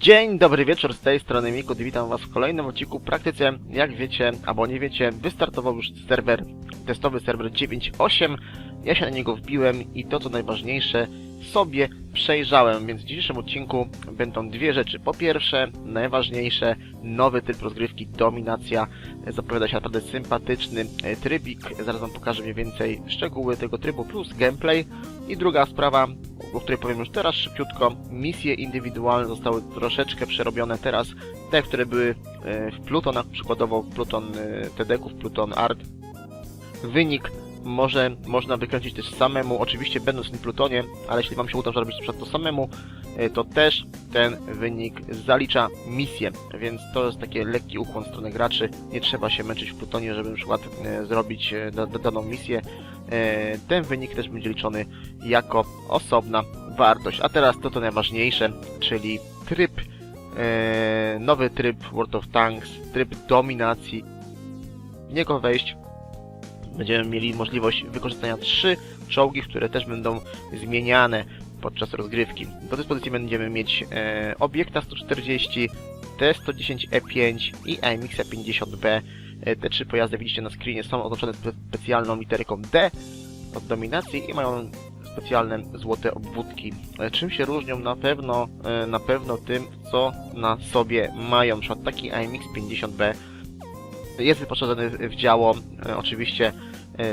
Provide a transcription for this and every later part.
Dzień dobry wieczór, z tej strony Mikud i witam was w kolejnym odcinku. Praktyce, jak wiecie, albo nie wiecie, wystartował już serwer, testowy serwer 9.8. Ja się na niego wbiłem i to co najważniejsze, sobie przejrzałem, więc w dzisiejszym odcinku będą dwie rzeczy. Po pierwsze, najważniejsze, nowy tryb rozgrywki Dominacja. Zapowiada się naprawdę sympatyczny e, trybik. Zaraz wam pokażę mniej więcej szczegóły tego trybu plus gameplay. I druga sprawa, o której powiem już teraz szybciutko. Misje indywidualne zostały troszeczkę przerobione teraz. Te, które były e, w Plutonach, przykładowo Pluton e, TDK-ów, Pluton Art. Wynik może można wykręcić też samemu, oczywiście będąc w Plutonie, ale jeśli Wam się uda zrobić to samemu, e, to też ten wynik zalicza misję, więc to jest taki lekki ukłon w stronę graczy. Nie trzeba się męczyć w Plutonie, żeby na przykład e, zrobić e, da, da, daną misję. Ten wynik też będzie liczony jako osobna wartość. A teraz to to najważniejsze, czyli tryb, nowy tryb World of Tanks, tryb dominacji. W niego wejść będziemy mieli możliwość wykorzystania trzy czołgi, które też będą zmieniane podczas rozgrywki. Do dyspozycji będziemy mieć e, obiekta 140, T110E5 i AMX 50B. E, te trzy pojazdy widzicie na screenie są otoczone spe specjalną literką D od dominacji i mają specjalne złote obwódki. E, czym się różnią? Na pewno, e, na pewno tym, co na sobie mają. Na przykład taki AMX 50B jest wyposażony w działo, e, oczywiście e,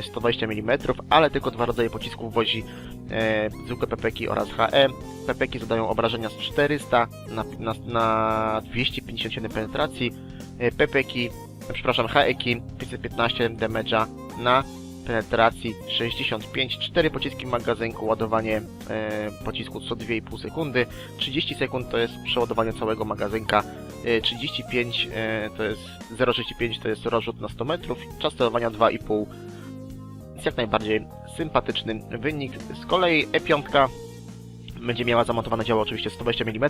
120 mm, ale tylko dwa rodzaje pocisków wozi e, zwykłe pepeki oraz HE. Pepeki zadają obrażenia z 400 na, na, na 257 penetracji. E, pepeki, przepraszam, HE-ki 515 damage'a na penetracji 65, 4 pociski w magazynku, ładowanie e, pocisku co 2,5 sekundy, 30 sekund to jest przeładowanie całego magazynka, e, 35 e, to jest 0,65 to jest rozrzut na 100 metrów, czas sterowania 2,5 jest jak najbardziej sympatyczny wynik. Z kolei E5 będzie miała zamontowane działo oczywiście 120 mm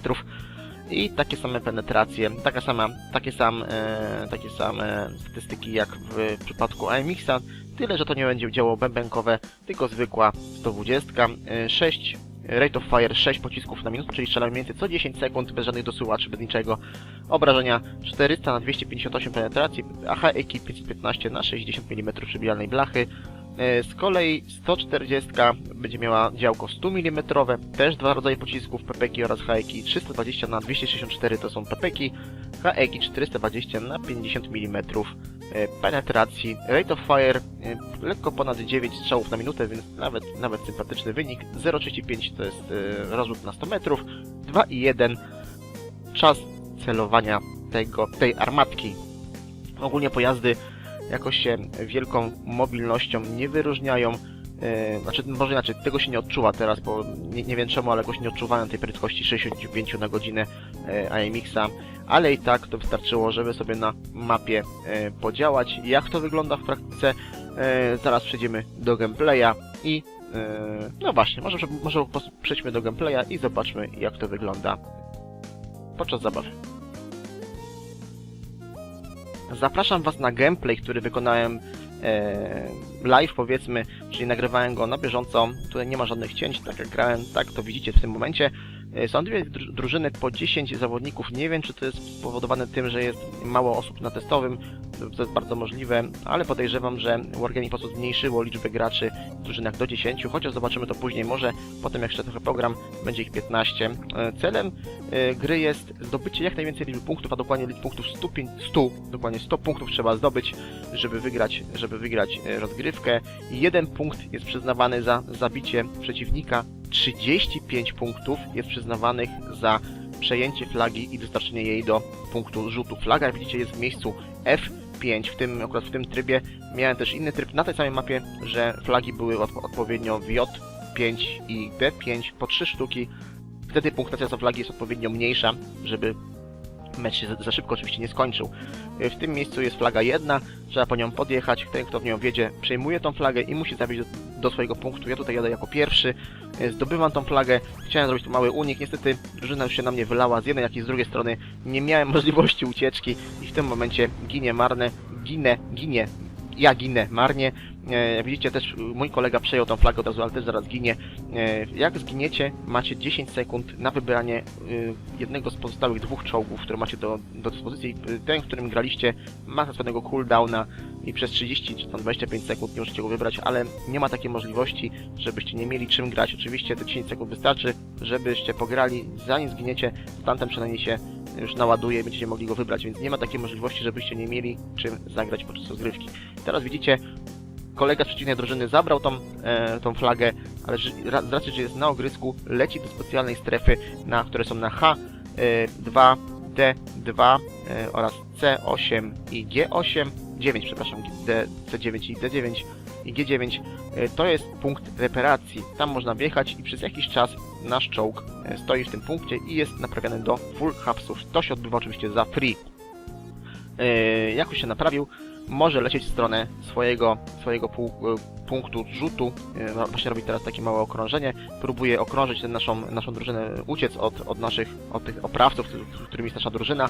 i takie same penetracje, taka sama, takie, sam, e, takie same statystyki jak w przypadku AMX-a, tyle że to nie będzie działo bębenkowe, tylko zwykła 120, e, 6 Rate of Fire 6 pocisków na minutę, czyli strzelamy mniej więcej co 10 sekund, bez żadnych dosyłaczy, bez niczego. Obrażenia 400 na 258 penetracji, a HEK 515 na 60 mm przybijalnej blachy. E, Z kolei 140 będzie miała działko 100 mm, też dwa rodzaje pocisków, pepeki oraz haeki 320 na 264 to są pepeki, haeki 420 na 50 mm e, penetracji. Rate of fire e, lekko ponad 9 strzałów na minutę, więc nawet, nawet sympatyczny wynik. 0,35 to jest rozrzut na 100 metrów, 2,1 czas celowania tego, tej armatki. Ogólnie pojazdy jakoś się wielką mobilnością nie wyróżniają. E, znaczy, może inaczej, tego się nie odczuwa teraz, bo nie, nie wiem czemu, ale jakoś nie odczuwałem tej prędkości 65 na godzinę e, AMX-a, ale i tak to wystarczyło, żeby sobie na mapie e, podziałać. Jak to wygląda w praktyce? E, zaraz przejdziemy do gameplaya i e, no właśnie, może, może po prostu przejdźmy do gameplaya i zobaczmy jak to wygląda podczas zabawy. Zapraszam Was na gameplay, który wykonałem e, live powiedzmy, czyli nagrywałem go na bieżąco. Tutaj nie ma żadnych cięć, tak jak grałem, tak to widzicie w tym momencie. E, Są dwie dru- drużyny po 10 zawodników. Nie wiem, czy to jest spowodowane tym, że jest mało osób na testowym. To jest bardzo możliwe, ale podejrzewam, że Wargaming po prostu zmniejszyło liczbę graczy w drużynach do 10, chociaż zobaczymy to później. Może potem, jak jeszcze trochę program, będzie ich 15. E, Celem e, gry jest zdobycie jak najwięcej liczby punktów, a dokładnie liczb punktów 100, 100, dokładnie 100 punktów trzeba zdobyć, żeby wygrać, żeby wygrać rozgrywkę. Jeden punkt jest przyznawany za zabicie przeciwnika, 35 punktów jest przyznawanych za przejęcie flagi i dostarczenie jej do punktu rzutu. Flaga, jak widzicie, jest w miejscu F5. W tym, akurat w tym trybie miałem też inny tryb na tej samej mapie, że flagi były od, odpowiednio w J5 i D5 po 3 sztuki. Wtedy punktacja za flagi jest odpowiednio mniejsza, żeby mecz się za, szybko oczywiście nie skończył. W tym miejscu jest flaga jedna, trzeba po nią podjechać, ten kto w nią wjedzie przejmuje tą flagę i musi zabić do, swojego punktu. Ja tutaj jadę jako pierwszy, e, zdobywam tą flagę, chciałem zrobić tu mały unik, niestety drużyna już się na mnie wylała z jednej jak i z drugiej strony, nie miałem możliwości ucieczki i w tym momencie ginie marne, ginę, ginie, ja ginę marnie, E, jak widzicie też mój kolega przejął tą flagę od razu, ale też zaraz ginie. E, jak zginiecie, macie 10 sekund na wybranie y, jednego z pozostałych dwóch czołgów, które macie do, do dyspozycji. Ten, w którym graliście, ma tak cooldowna i przez 30 czy tam 25 sekund nie możecie go wybrać, ale nie ma takiej możliwości, żebyście nie mieli czym grać. Oczywiście te 10 sekund wystarczy, żebyście pograli, zanim zginiecie, tamten przynajmniej się już naładuje i będziecie mogli go wybrać, więc nie ma takiej możliwości, żebyście nie mieli czym zagrać podczas rozgrywki. Teraz widzicie, kolega z przeciwnej drużyny zabrał tą, e, tą flagę, ale z racji, że jest na ogrysku, leci do specjalnej strefy, na, które są na H2, D2 e, oraz C8 i G8, 9 przepraszam, D, C9 i D9 i G9. E, to jest punkt reparacji. Tam można wjechać i przez jakiś czas nasz czołg e, stoi w tym punkcie i jest naprawiany do full hapsów. To się odbywa oczywiście za free. E, jak już się naprawił, może lecieć w stronę swojego, swojego pół, e, punktu rzutu. E, no, Właśnie robi teraz takie małe okrążenie. Próbuje okrążyć tę naszą, naszą drużynę, uciec od, od naszych, od tych oprawców, którymi jest nasza drużyna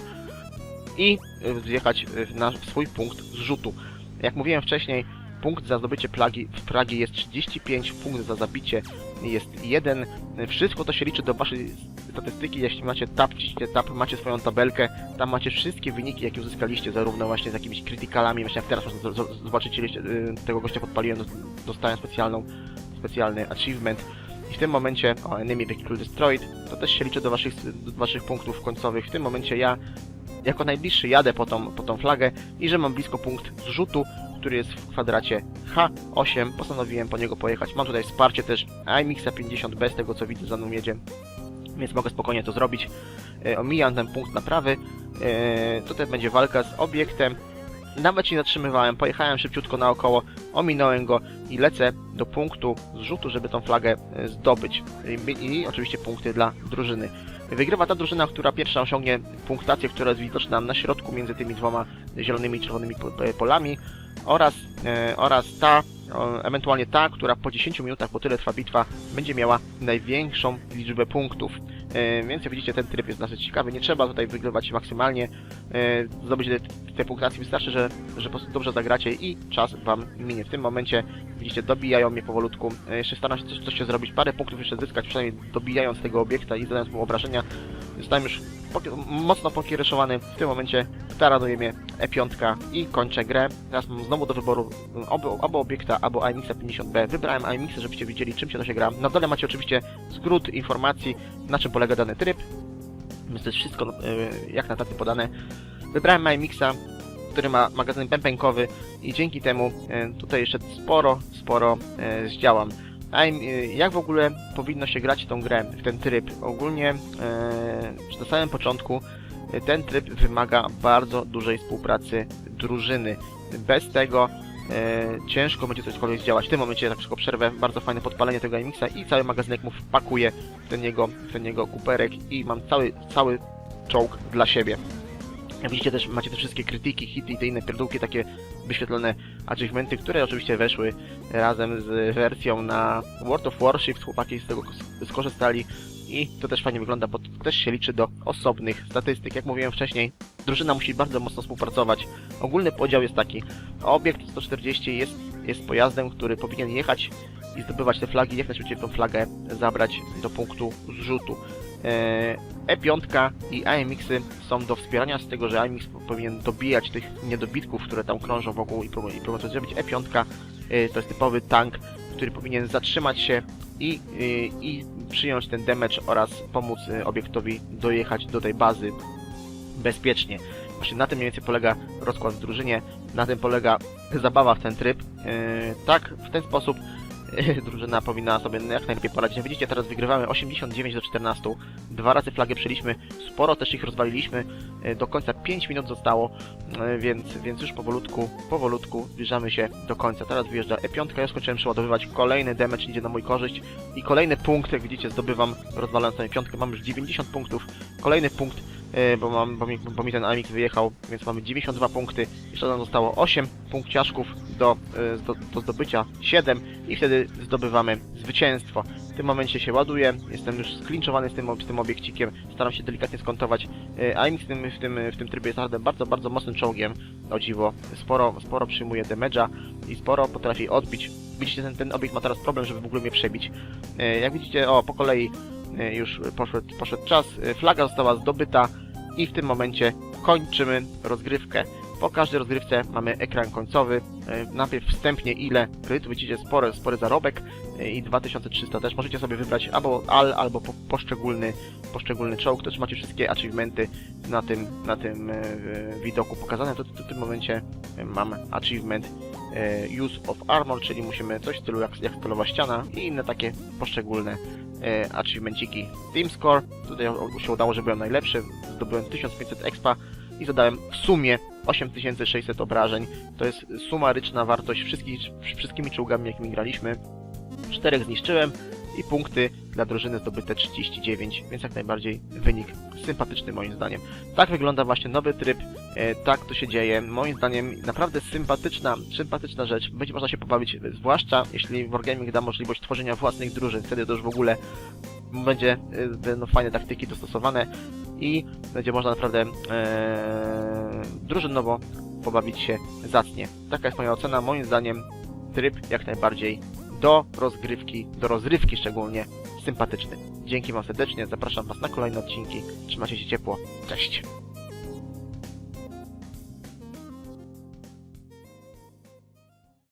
i e, wjechać w, nasz, w swój punkt zrzutu. Jak mówiłem wcześniej, punkt za zdobycie plagi w Pragi jest 35, punkt za zabicie jest 1. Wszystko to się liczy do waszej statystyki, jeśli macie tab, wciśnijcie tab, macie swoją tabelkę, tam macie wszystkie wyniki, jakie uzyskaliście, zarówno właśnie z jakimiś krytykalami, właśnie jak teraz można zobaczyć, y, tego gościa podpaliłem, dos- dostałem specjalną, specjalny achievement. I w tym momencie, o, enemy vehicle destroyed, to też się liczy do waszych, do waszych punktów końcowych. W tym momencie ja, jako najbliższy jadę po tą, po tą flagę i że mam blisko punkt zrzutu, który jest w kwadracie H8, postanowiłem po niego pojechać. Mam tutaj wsparcie też iMixa 50B, z tego co widzę za mną jedzie, więc mogę spokojnie to zrobić. E, omijam ten punkt naprawy. E, tutaj będzie walka z obiektem. Nawet się nie zatrzymywałem, pojechałem szybciutko naokoło, ominąłem go i lecę do punktu zrzutu, żeby tą flagę e, zdobyć. I, I oczywiście punkty dla drużyny. Wygrywa ta drużyna, która pierwsza osiągnie punktację, która jest widoczna na środku między tymi dwoma zielonymi i czerwonymi e, polami oraz, e, oraz ta, ewentualnie ta, która po 10 minutach, po tyle trwa bitwa, będzie miała największą liczbę punktów. E, Więc jak widzicie, ten tryb jest dosyć ciekawy. Nie trzeba tutaj wygrywać maksymalnie. E, Zdobyć te, punktacje wystarczy, że, że po prostu dobrze zagracie i czas wam minie. W tym momencie, widzicie, dobijają mnie powolutku. E, Jeszcze staram się coś, coś się zrobić, parę punktów jeszcze zyskać, przynajmniej dobijając tego obiekta i zadając mu obrażenia. Zostałem już mocno pokiereszowany. W tym momencie taranuje mnie E5 i kończę grę. Teraz mam znowu do wyboru y, albo, albo obiekta, albo IMX 50B. Wybrałem IMX, żebyście wiedzieli czym się to się gra. Na dole macie oczywiście skrót informacji, na czym polega dany tryb. Więc to jest wszystko y, jak na taty podane. Wybrałem IMX, który ma magazyn pępękowy i dzięki temu y, tutaj jeszcze sporo, sporo y, zdziałam. Y, jak w ogóle powinno się grać tą grę, w ten tryb? Ogólnie y, na samym początku y, ten tryb wymaga bardzo dużej współpracy drużyny. Bez tego e, ciężko będzie cokolwiek zdziałać. W tym momencie tak szybko przerwę, bardzo fajne podpalenie tego IMX-a i cały magazynek mu wpakuję w ten jego, w ten jego kuperek i mam cały, cały czołg dla siebie. Jak widzicie też macie te wszystkie krytyki, hity i te inne pierdółki, takie wyświetlone achievementy, które oczywiście weszły razem z wersją na World of Warships, chłopaki z tego skorzystali i to też fajnie wygląda, bo też się liczy do osobnych statystyk. Jak mówiłem wcześniej, drużyna musi bardzo mocno współpracować. Ogólny podział jest taki, obiekt 140 jest, jest pojazdem, który powinien jechać i zdobywać te flagi, jak najszybciej tą flagę zabrać do punktu zrzutu. E, E5 i AMX-y są do wspierania z tego, że AMX powinien dobijać tych niedobitków, które tam krążą wokół i coś zrobić. E5 e, to jest typowy tank, który powinien zatrzymać się i, i, i przyjąć ten damage oraz pomóc e, obiektowi dojechać do tej bazy bezpiecznie. Właśnie na tym mniej więcej polega rozkład w drużynie, na tym polega zabawa w ten tryb. Tak, w ten sposób drużyna powinna sobie jak najlepiej poradzić. Jak widzicie, teraz wygrywamy 89 do 14. Dwa razy flagę przyjęliśmy, sporo też ich rozwaliliśmy. E, Do końca 5 minut zostało, e, więc, więc już powolutku, powolutku zbliżamy się do końca. Teraz wyjeżdża E5, ja skończyłem przeładowywać, kolejny damage idzie na mój korzyść i kolejny punkt, jak widzicie, zdobywam rozwalając tę piątkę, mam już 90 punktów. Kolejny punkt, bo, mam, bo, mi, bo mi ten AMX wyjechał, więc mamy 92 punkty. Jeszcze nam zostało 8 punkciaszków do, e, do, do zdobycia, 7 i wtedy zdobywamy zwycięstwo. tym momencie się ładuje, jestem już sklinczowany z tym, z tym obiekcikiem, staram się delikatnie skontować. E, AIM w tym, w tym, w tym trybie jest naprawdę bardzo, bardzo mocnym czołgiem, o dziwo. Sporo, sporo przyjmuje damage'a i sporo potrafi odbić. Widzicie, ten, ten obiekt ma teraz problem, żeby w ogóle mnie przebić. E, Jak widzicie, o, po kolei e, już poszedł, poszedł czas, e, flaga została zdobyta i w tym momencie kończymy rozgrywkę. Po każdej rozgrywce mamy ekran końcowy. E, Najpierw wstępnie ile kryt, widzicie spory, spory zarobek e, i 2300 też. Możecie sobie wybrać albo al, albo po, poszczególny, poszczególny czołg. Też macie wszystkie achievementy na tym, na tym e, e, widoku pokazane. To, to w tym momencie e, mam achievement e, Use of Armor, czyli musimy coś w stylu jak, jak stylowa ściana i inne takie poszczególne e, achievemenciki. Team Score, tutaj się udało, że byłem najlepszy, zdobyłem 1500 expa i zadałem w sumie 8600 obrażeń. To jest sumaryczna wartość wszystkich, wszystkimi czołgami, jakimi graliśmy. Czterech zniszczyłem i punkty dla drużyny zdobyte 39, więc jak najbardziej wynik sympatyczny moim zdaniem. Tak wygląda właśnie nowy tryb, e, tak to się dzieje. Moim zdaniem naprawdę sympatyczna, sympatyczna rzecz. Będzie można się pobawić, zwłaszcza jeśli Wargaming da możliwość tworzenia własnych drużyn, wtedy to już w ogóle będzie, e, będą fajne taktyki dostosowane i będzie można naprawdę e, drużynowo pobawić się zacnie. Taka jest moja ocena. Moim zdaniem tryb jak najbardziej do rozgrywki, do rozrywki szczególnie sympatyczny. Dzięki Wam serdecznie, zapraszam Was na kolejne odcinki. Trzymajcie się ciepło. Cześć!